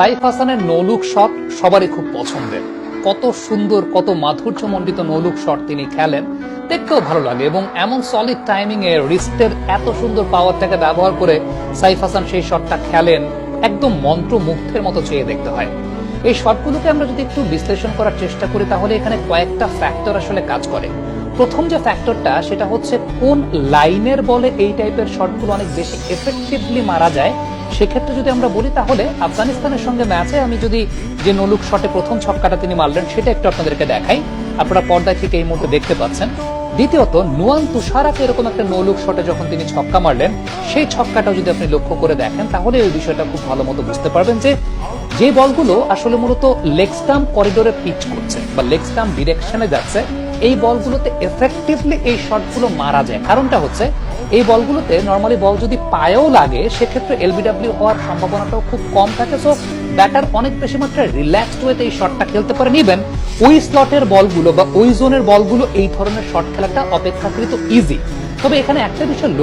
সাইফ হাসানের নৌলুক শট সবারই খুব পছন্দের। কত সুন্দর, কত মাধুর্যমণ্ডিত নৌলুক শট তিনি খেলেন, দেখতেও ভালো লাগে এবং এমন সলিড টাইমিং এ রিস্টের এত সুন্দর পাওয়ারটাকে ব্যবহার করে সাইফ হাসান সেই শটটা খেলেন, একদম মন্ত্রমুগ্ধের মতো চেয়ে দেখতে হয়। এই শটগুলোকে আমরা যদি একটু বিশ্লেষণ করার চেষ্টা করি, তাহলে এখানে কয়েকটা ফ্যাক্টর আসলে কাজ করে। প্রথম যে ফ্যাক্টরটা সেটা হচ্ছে কোন লাইনের বলে এই টাইপের শটগুলো অনেক বেশি এফেক্টিভলি মারা যায় সেক্ষেত্রে যদি আমরা বলি তাহলে আফগানিস্তানের সঙ্গে ম্যাচে আমি যদি যে নলুক শটে প্রথম ছক্কাটা তিনি মারলেন, সেটা একটু আপনাদেরকে দেখাই। আপনারা পর্দায় থেকে এই মুহূর্তে দেখতে পাচ্ছেন। দ্বিতীয়ত, নুয়ান তুষারাকে এরকম একটা নৌলুক শটে যখন তিনি ছক্কা মারলেন, সেই ছক্কাটাও যদি আপনি লক্ষ্য করে দেখেন, তাহলে এই বিষয়টা খুব ভালো মতো বুঝতে পারবেন যে যে বলগুলো আসলে মূলত লেগ স্টাম্প করিডোরে পিচ করছে বা লেগ স্টাম্প ডিরেকশনে যাচ্ছে, এই বলগুলোতে এফেক্টিভলি এই শটগুলো মারা যায়। কারণটা হচ্ছে এই বলগুলোতে নর্মালি বল যদি পায়েও লাগে, সেক্ষেত্রে এলবিডব্লিউ হওয়ার সম্ভাবনাটাও খুব কম থাকে। সো ব্যাটার অনেক বেশি মাত্রায় রিল্যাক্সড ওয়েতে এই শটটা খেলতে পারে নিবেন ওই স্লটের বলগুলো বা ওই জোনের বলগুলো এই ধরনের শট খেলাটা অপেক্ষাকৃত ইজি তবে এখানে একটা বিষয়